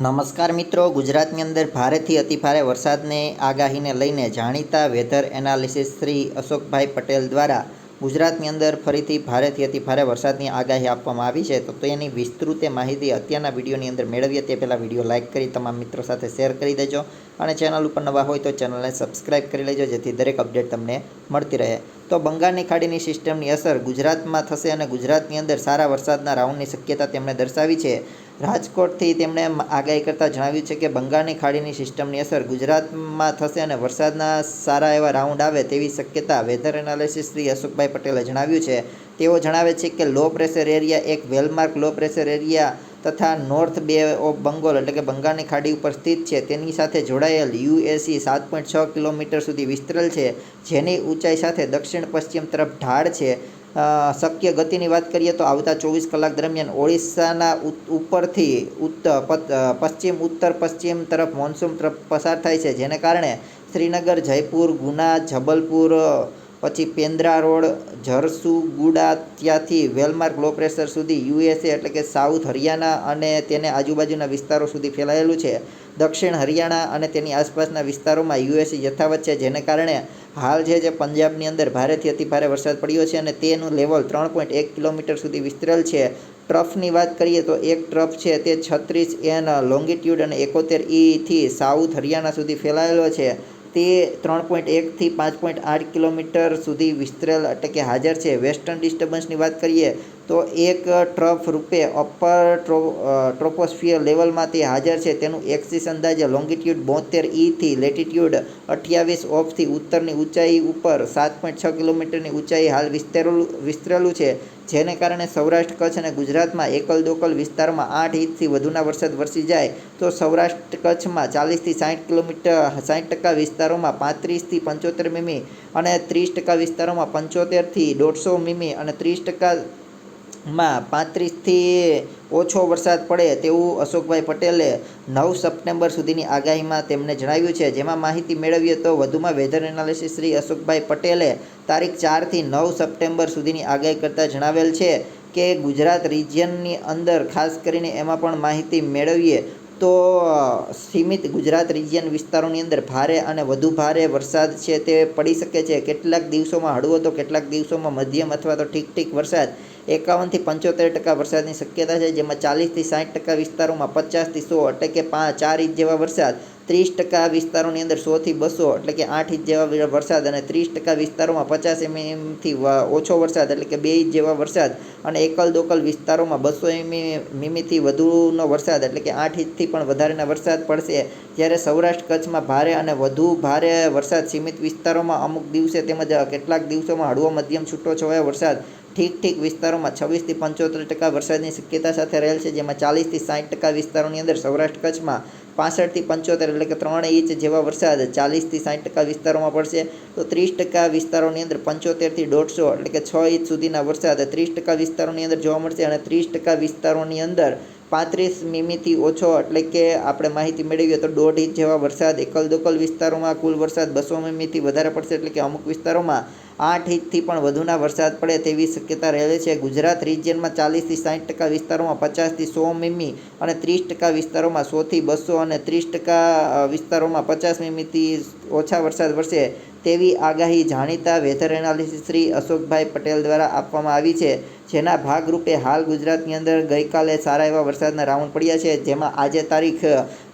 નમસ્કાર મિત્રો, ગુજરાતની અંદર ભારેથી અતિભારે વરસાદને આગાહીને લઈને જાણીતા વેધર એનાલિસિસ શ્રી અશોકભાઈ પટેલ દ્વારા ગુજરાતની અંદર ફરીથી ભારેથી અતિભારે વરસાદની આગાહી આપવામાં આવી છે. તો તેની વિસ્તૃત માહિતી અત્યારના વિડીયોની અંદર મેળવીએ તે પહેલાં વીડિયો લાઇક કરી તમામ મિત્રો સાથે શેર કરી દેજો અને ચેનલ ઉપર નવા હોય તો ચેનલને સબસ્ક્રાઇબ કરી લેજો જેથી દરેક અપડેટ તમને મળતી રહે. તો બંગાળની ખાડીની સિસ્ટમની અસર ગુજરાતમાં થશે અને ગુજરાતની અંદર સારા વરસાદના રાઉન્ડની શક્યતા તેમણે દર્શાવી છે. રાજકોટથી તેમણે આગાહી કરતાં જણાવ્યું છે કે બંગાળની ખાડીની સિસ્ટમની અસર ગુજરાતમાં થશે અને વરસાદના સારા એવા રાઉન્ડ આવે તેવી શક્યતા વેધર એનાલિસિસ શ્રી અશોકભાઈ પટેલે જણાવ્યું છે. તેઓ જણાવે છે કે લો પ્રેશર એરિયા એક well marked low pressure area તથા નોર્થ બે ઓફ બંગોલ એટલે કે બંગાળની ખાડી ઉપર સ્થિત છે. તેની સાથે જોડાયેલ યુએસી સાત પોઈન્ટ છ કિલોમીટર સુધી વિસ્તરેલ છે, જેની ઊંચાઈ સાથે દક્ષિણ પશ્ચિમ તરફ ઢાળ છે. શક્ય ગતિની વાત કરીએ તો આવતા ચોવીસ કલાક દરમિયાન ઓડિશાના ઉપરથી ઉત્તર પશ્ચિમ ઉત્તર પશ્ચિમ તરફ મોન્સૂન તરફ પસાર થાય છે, જેને કારણે શ્રીનગર, જયપુર, ગુના, જબલપુર પછી પેન્દ્રા રોડ ઝરસુગુડા ત્યાંથી વેલમાર્ક લો પ્રેશર સુધી યુએસએ એટલે કે સાઉથ હરિયાણા અને તેને આજુબાજુના વિસ્તારો સુધી ફેલાયેલું છે. દક્ષિણ હરિયાણા અને તેની આસપાસના વિસ્તારોમાં યુએસએ યથાવત છે, જેને કારણે હાલ છે જે પંજાબની અંદર ભારેથી અતિભારે વરસાદ પડ્યો છે અને તેનું લેવલ ત્રણ પોઈન્ટ એક કિલોમીટર સુધી વિસ્તરેલ છે. ટ્રફની વાત કરીએ તો એક ટ્રફ છે તે છત્રીસ એન લોંગિટ્યુડ અને એકોતેર ઈથી સાઉથ હરિયાણા સુધી ફેલાયેલો છે. તે ત્રણ પોઈન્ટ એકથી પાંચ પોઈન્ટ આઠ કિલોમીટર સુધી વિસ્તરેલ એટલે કે હાજર છે. વેસ્ટર્ન ડિસ્ટર્બન્સની વાત કરીએ તો એક ટ્રફ રૂપે અપર ટ્રો ટ્રોપોસ્ફિયર લેવલમાં તે હાજર છે. તેનું એક્સિસ અંદાજે લોંગિટ્યુડ બોતેર ઈથી લેટિટ્યુડ અઠ્યાવીસ ઓફથી ઉત્તરની ઊંચાઈ ઉપર સાત પોઈન્ટ છ કિલોમીટરની ઊંચાઈ હાલ વિસ્તરેલું વિસ્તરેલું છે. જેને કારણે સૌરાષ્ટ્ર, કચ્છ અને ગુજરાતમાં એકલ દોકલ વિસ્તારમાં આઠ ઇંચથી વધુના વરસાદ વરસી જાય. તો સૌરાષ્ટ્ર, કચ્છમાં ચાલીસથી સાઠ કિલોમીટર સાઠ ટકા વિસ્તારોમાં પાંત્રીસથી પંચોતેર મીમી અને ત્રીસ ટકા વિસ્તારોમાં પંચોતેરથી દોઢસો મીમી અને ત્રીસ ટકા માં પાંત્રીસથી ઓછો વરસાદ પડે તેવું અશોકભાઈ પટેલે નવ સપ્ટેમ્બર સુધીની આગાહીમાં તેમણે જણાવ્યું છે. જેમાં માહિતી મેળવીએ તો વધુમાં વેધર એનાલિસિસ શ્રી અશોકભાઈ પટેલે તારીખ ચારથી નવ સપ્ટેમ્બર સુધીની આગાહી કરતાં જણાવેલ છે કે ગુજરાત રિજિયનની અંદર, ખાસ કરીને એમાં પણ માહિતી મેળવીએ તો સીમિત ગુજરાત રિજિયન વિસ્તારોની અંદર ભારે અને વધુ ભારે વરસાદ છે તે પડી શકે છે. કેટલાક દિવસોમાં હળવો તો કેટલાક દિવસોમાં મધ્યમ અથવા તો ઠીક ઠીક વરસાદ એકાવનથી પંચોતેર ટકા વરસાદની શક્યતા છે, જેમાં ચાલીસથી સાઠ ટકા વિસ્તારોમાં પચાસથી સો એટલે કે પાંચ, ચાર ઇંચ જેવા વરસાદ, ત્રીસ ટકા વિસ્તારોની અંદર સોથી બસો એટલે કે આઠ ઇંચ જેવા વરસાદ અને ત્રીસ ટકા વિસ્તારોમાં પચાસ એમએમથી ઓછો વરસાદ એટલે કે બે ઇંચ જેવા વરસાદ અને એકલ દોકલ વિસ્તારોમાં બસો એમી મીમીથી વધુનો વરસાદ એટલે કે આઠ ઇંચથી પણ વધારેના વરસાદ પડશે. જ્યારે સૌરાષ્ટ્ર કચ્છમાં ભારે અને વધુ ભારે વરસાદ સીમિત વિસ્તારોમાં અમુક દિવસે તેમજ કેટલાક દિવસોમાં હળવો મધ્યમ છૂટો છવાયો વરસાદ ઠીક ઠીક વિસ્તારોમાં છવ્વીસથી પંચોતેર ટકા વરસાદની શક્યતા સાથે રહેલ છે, જેમાં ચાલીસથી સાઠ ટકા વિસ્તારોની અંદર સૌરાષ્ટ્ર કચ્છમાં પાસઠથી પંચોતેર એટલે કે ત્રણ ઇંચ જેવા વરસાદ ચાલીસથી સાઠ ટકા વિસ્તારોમાં પડશે. તો ત્રીસ ટકા વિસ્તારોની અંદર પંચોતેરથી દોઢસો એટલે કે છ ઇંચ સુધીના વરસાદ ત્રીસ ટકા વિસ્તારોની અંદર જોવા મળશે અને ત્રીસ ટકા વિસ્તારોની અંદર પાંત્રીસ મીમીથી ઓછો એટલે કે આપણે માહિતી મેળવીએ તો દોઢ ઇંચ જેવા વરસાદ એકલ દોકલ વિસ્તારોમાં કુલ વરસાદ બસો મીમીથી વધારે પડશે એટલે કે અમુક વિસ્તારોમાં આઠ ઇંચથી પણ વધુના વરસાદ પડે તેવી શક્યતા રહેલી છે. ગુજરાત રિજિયનમાં ચાલીસથી સાઠ ટકા વિસ્તારોમાં પચાસથી સો મીમી અને ત્રીસ ટકા વિસ્તારોમાં સોથી બસો અને ત્રીસ ટકા વિસ્તારોમાં પચાસ મીમીથી ઓછા વરસાદ વરસે. તેવી આગાહી જાણીતા વેધર એનાલિસિસ શ્રી અશોકભાઈ પટેલ દ્વારા આપવામાં આવી છે. જેના ભાગરૂપે હાલ ગુજરાતની અંદર ગઈકાલે સારા એવા વરસાદના રાઉન્ડ પડ્યા છે. જેમાં આજે તારીખ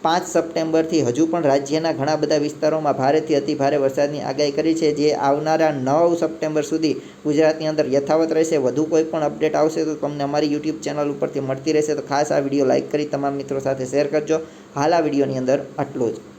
પાંચ સપ્ટેમ્બરથી હજુ પણ રાજ્યના ઘણા બધા વિસ્તારોમાં ભારેથી અતિ ભારે વરસાદની આગાહી કરી છે. જે આવનારા નવ સપ્ટેમ્બર સુધી ગુજરાતની અંદર યથાવત રહેશે. વધુ કોઈ પણ અપડેટ આવશે તો તમને અમારી યુટ્યુબ ચેનલ ઉપરથી મળતી રહેશે. તો ખાસ આ વીડિયો લાઇક કરી તમામ મિત્રો સાથે શેર કરજો. હાલ આ વિડીયોની અંદર આટલું જ.